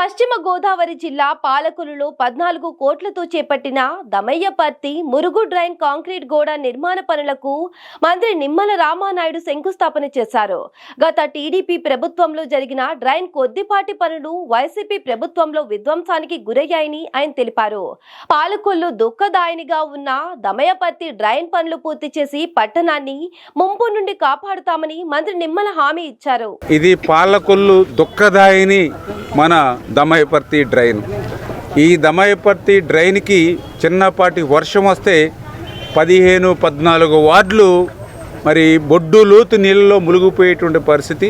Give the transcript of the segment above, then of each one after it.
పశ్చిమ గోదావరి జిల్లా పాలకులలో పద్నాలుగు కోట్లతో చేపట్టిన దమయ్యపర్తి మురుగు డ్రైన్ కాంక్రీట్ గోడ నిర్మాణ పనులకు మంత్రి నిమ్మల రామానాయుడు శంకుస్థాపన చేశారు. గత టీడీపీ ప్రభుత్వంలో జరిగిన డ్రైన్ కొద్దిపాటి పనులు వైసీపీ ప్రభుత్వంలో విధ్వంసానికి గురయ్యాయని ఆయన తెలిపారు. పాలకుల్లో దుఃఖదాయనిగా ఉన్న దమయపర్తి డ్రైన్ పనులు పూర్తి చేసి పట్టణాన్ని ముంపు నుండి కాపాడుతామని మంత్రి నిమ్మల హామీ ఇచ్చారు. ఇది పాలకొల్లు దుఃఖదాయిని మన దమయపర్తి డ్రైన్. ఈ దమయపర్తి డ్రైన్కి చిన్నపాటి వర్షం వస్తే పదిహేను పద్నాలుగు వార్డులు మరి బొడ్డు లోతు నీళ్ళలో మునిగిపోయేటువంటి పరిస్థితి.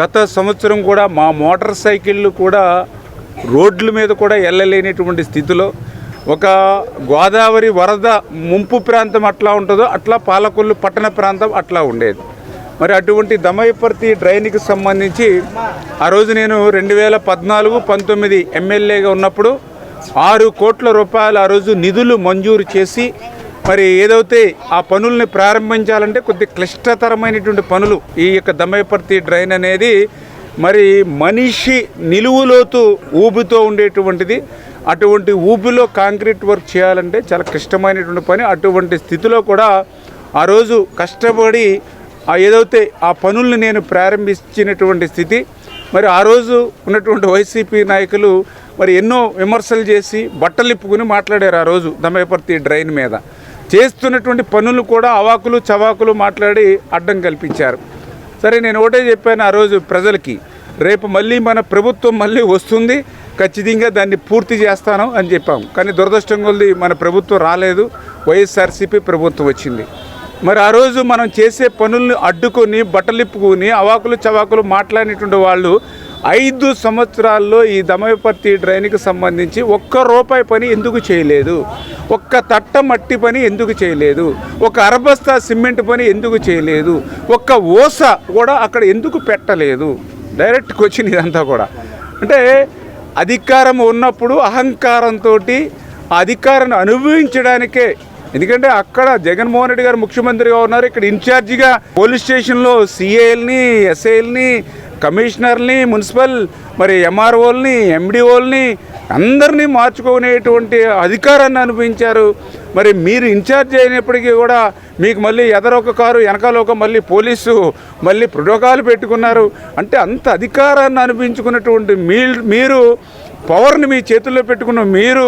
గత సంవత్సరం కూడా మా మోటార్ సైకిళ్ళు కూడా రోడ్ల మీద కూడా వెళ్ళలేనటువంటి స్థితిలో. ఒక గోదావరి వరద ముంపు ప్రాంతం అట్లా ఉంటుందో అట్లా పాలకొల్లు పట్టణ ప్రాంతం అట్లా ఉండేది. మరి అటువంటి దమయపర్తి డ్రైన్కి సంబంధించి ఆ రోజు నేను రెండు వేల పద్నాలుగు పంతొమ్మిది ఎమ్మెల్యేగా ఉన్నప్పుడు ఆరు కోట్ల రూపాయలు ఆ రోజు నిధులు మంజూరు చేసి మరి ఏదైతే ఆ పనుల్ని ప్రారంభించాలంటే కొద్ది క్లిష్టతరమైనటువంటి పనులు ఈ యొక్క దమయపర్తి డ్రైన్ అనేది మరి మనిషి నిలువులోతు ఊబితో ఉండేటువంటిది. అటువంటి ఊబిలో కాంక్రీట్ వర్క్ చేయాలంటే చాలా క్లిష్టమైనటువంటి పని. అటువంటి స్థితిలో కూడా ఆ రోజు కష్టపడి ఆ ఏదైతే ఆ పనుల్ని నేను ప్రారంభించినటువంటి స్థితి మరి ఆ రోజు ఉన్నటువంటి వైసీపీ నాయకులు మరి ఎన్నో విమర్శలు చేసి బట్టలిప్పుకుని మాట్లాడారు ఆ రోజు దమయపర్తి డ్రైన్ మీద. చేస్తున్నటువంటి పనులు కూడా అవాకులు చవాకులు మాట్లాడి అడ్డం కల్పించారు. సరే నేను ఒకటే చెప్పాను ఆ రోజు ప్రజలకి రేపు మళ్ళీ మన ప్రభుత్వం మళ్ళీ వస్తుంది ఖచ్చితంగా దాన్ని పూర్తి చేస్తాను అని చెప్పాం కానీ దురదృష్టం ఉంది మన ప్రభుత్వం రాలేదు వైఎస్ఆర్సీపీ ప్రభుత్వం వచ్చింది. మరి ఆ రోజు మనం చేసే పనుల్ని అడ్డుకొని బట్టలిప్పుకొని అవాకులు చవాకులు మాట్లాడినటువంటి వాళ్ళు ఐదు సంవత్సరాల్లో ఈ దమయపర్తి డ్రైన్కి సంబంధించి ఒక్క రూపాయి పని ఎందుకు చేయలేదు? ఒక్క తట్ట మట్టి పని ఎందుకు చేయలేదు? ఒక అరబస్తా సిమెంట్ పని ఎందుకు చేయలేదు? ఒక్క ఓస కూడా అక్కడ ఎందుకు పెట్టలేదు? డైరెక్ట్ క్వశ్చన్ ఇదంతా కూడా. అంటే అధికారం ఉన్నప్పుడు అహంకారంతో ఆ అధికారాన్ని అనుభవించడానికే ఎందుకంటే అక్కడ జగన్మోహన్ రెడ్డి గారు ముఖ్యమంత్రిగా ఉన్నారు. ఇక్కడ ఇన్ఛార్జిగా పోలీస్ స్టేషన్లో సిఏఎల్ని ఎస్ఐల్ని కమిషనర్ని మున్సిపల్ మరి ఎంఆర్ఓల్ని ఎండిఓల్ని అందరినీ మార్చుకునేటువంటి అధికారాన్ని అనుభవించారు. మరి మీరు ఇన్ఛార్జ్ అయినప్పటికీ కూడా మీకు మళ్ళీ ఎదరొక కారు వెనకాల ఒక మళ్ళీ పోలీసు మళ్ళీ ప్రోటోకాల్ పెట్టుకున్నారు. అంటే అంత అధికారాన్ని అనిపించుకున్నటువంటి మీ మీరు పవర్ని మీ చేతుల్లో పెట్టుకున్న మీరు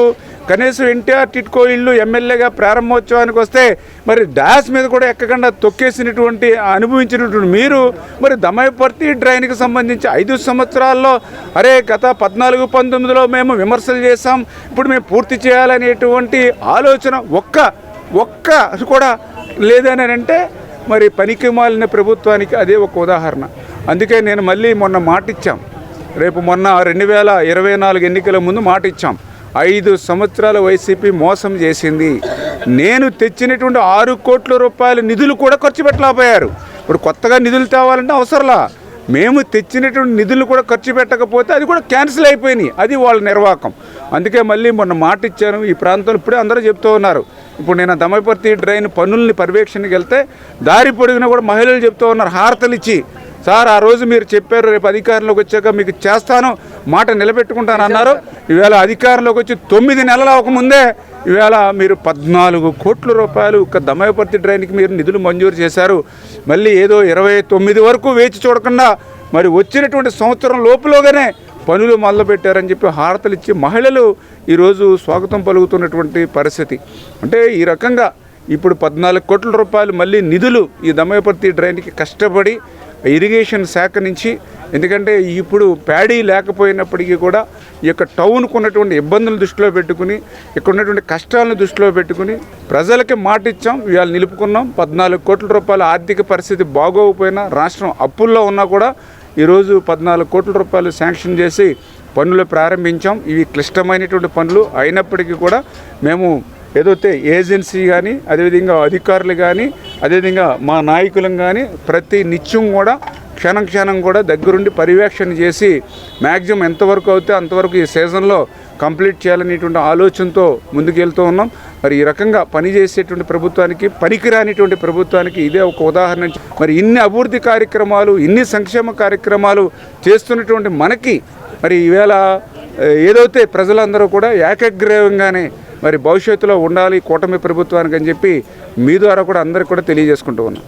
కనీసం ఎన్టీఆర్ టిట్కో ఇల్లు ఎమ్మెల్యేగా ప్రారంభోత్సవానికి వస్తే మరి డాస్ మీద కూడా ఎక్కకుండా తొక్కేసినటువంటి అనుభవించినటువంటి మీరు మరి దమయపర్తి డ్రైన్కి సంబంధించి ఐదు సంవత్సరాల్లో అరే గత పద్నాలుగు పంతొమ్మిదిలో మేము విమర్శలు చేసాం ఇప్పుడు మేము పూర్తి చేయాలనేటువంటి ఆలోచన ఒక్క ఒక్క కూడా లేదని అంటే మరి పనికి మాలిన ప్రభుత్వానికి అదే ఒక ఉదాహరణ. అందుకే నేను మళ్ళీ మొన్న మాట ఇచ్చాం రేపు మొన్న రెండు వేల ఇరవై నాలుగు ఎన్నికల ముందు మాట ఇచ్చాం ఐదు సంవత్సరాల వైసీపీ మోసం చేసింది. నేను తెచ్చినటువంటి ఆరు కోట్ల రూపాయల నిధులు కూడా ఖర్చు పెట్టలేకపోయారు. ఇప్పుడు కొత్తగా నిధులు తేవాలంటే అవసరంలా. మేము తెచ్చినటువంటి నిధులు కూడా ఖర్చు పెట్టకపోతే అది కూడా క్యాన్సిల్ అయిపోయినాయి. అది వాళ్ళ నిర్వాహకం అందుకే మళ్ళీ మొన్న మాట ఇచ్చాను. ఈ ప్రాంతంలో ఇప్పుడే అందరూ చెప్తూ ఉన్నారు. ఇప్పుడు నేను దమపర్తి డ్రైన్ పనుల్ని పర్యవేక్షణకి వెళ్తే దారి పొడిగిన కూడా మహిళలు చెప్తూ ఉన్నారు. హారతలు ఇచ్చి సార్ ఆ రోజు మీరు చెప్పారు రేపు అధికారంలోకి వచ్చాక మీకు చేస్తాను మాట నిలబెట్టుకుంటాను అన్నారు ఈవేళ అధికారంలోకి వచ్చి తొమ్మిది నెలల ఒక ముందే ఈవేళ మీరు పద్నాలుగు కోట్ల రూపాయలు ఒక దమయపర్తి డ్రైన్కి మీరు నిధులు మంజూరు చేశారు. మళ్ళీ ఏదో ఇరవై తొమ్మిది వరకు వేచి చూడకుండా మరి వచ్చినటువంటి సంవత్సరం లోపులోగానే పనులు మొదలుపెట్టారని చెప్పి హారతలు ఇచ్చి మహిళలు ఈరోజు స్వాగతం పలుకుతున్నటువంటి పరిస్థితి. అంటే ఈ రకంగా ఇప్పుడు పద్నాలుగు కోట్ల రూపాయలు మళ్ళీ నిధులు ఈ దమయపర్తి డ్రైన్కి కష్టపడి ఇరిగేషన్ శాఖ నుంచి ఎందుకంటే ఇప్పుడు ప్యాడీ లేకపోయినప్పటికీ కూడా ఈ యొక్క టౌన్కు ఉన్నటువంటి ఇబ్బందులు దృష్టిలో పెట్టుకుని ఇక్కడ ఉన్నటువంటి కష్టాలను దృష్టిలో పెట్టుకుని ప్రజలకి మాట ఇచ్చాం ఇవాళ నిలుపుకున్నాం. పద్నాలుగు కోట్ల రూపాయల ఆర్థిక పరిస్థితి బాగోకపోయినా రాష్ట్రం అప్పుల్లో ఉన్నా కూడా ఈరోజు పద్నాలుగు కోట్ల రూపాయలు శాంక్షన్ చేసి పనులు ప్రారంభించాం. ఇవి క్లిష్టమైనటువంటి పనులు అయినప్పటికీ కూడా మేము ఏదైతే ఏజెన్సీ కానీ అదేవిధంగా అధికారులు కానీ అదేవిధంగా మా నాయకులం కానీ ప్రతి నిత్యం కూడా క్షణం క్షణం కూడా దగ్గరుండి పర్యవేక్షణ చేసి మ్యాక్సిమం ఎంతవరకు అవుతే అంతవరకు ఈ సీజన్లో కంప్లీట్ చేయాలనేటువంటి ఆలోచనతో ముందుకెళ్తూ ఉన్నాం. మరి ఈ రకంగా పనిచేసేటువంటి ప్రభుత్వానికి పనికిరానిటువంటి ప్రభుత్వానికి ఇదే ఒక ఉదాహరణ. మరి ఇన్ని అభివృద్ధి కార్యక్రమాలు ఇన్ని సంక్షేమ కార్యక్రమాలు చేస్తున్నటువంటి మనకి మరి ఈవేళ ఏదైతే ప్రజలందరూ కూడా ఏకగ్రీవంగానే మరి భవిష్యత్తులో ఉండాలి కూటమి ప్రభుత్వానికి అని చెప్పి మీ ద్వారా కూడా అందరికి కూడా తెలియజేసుకుంటూ ఉన్నాం.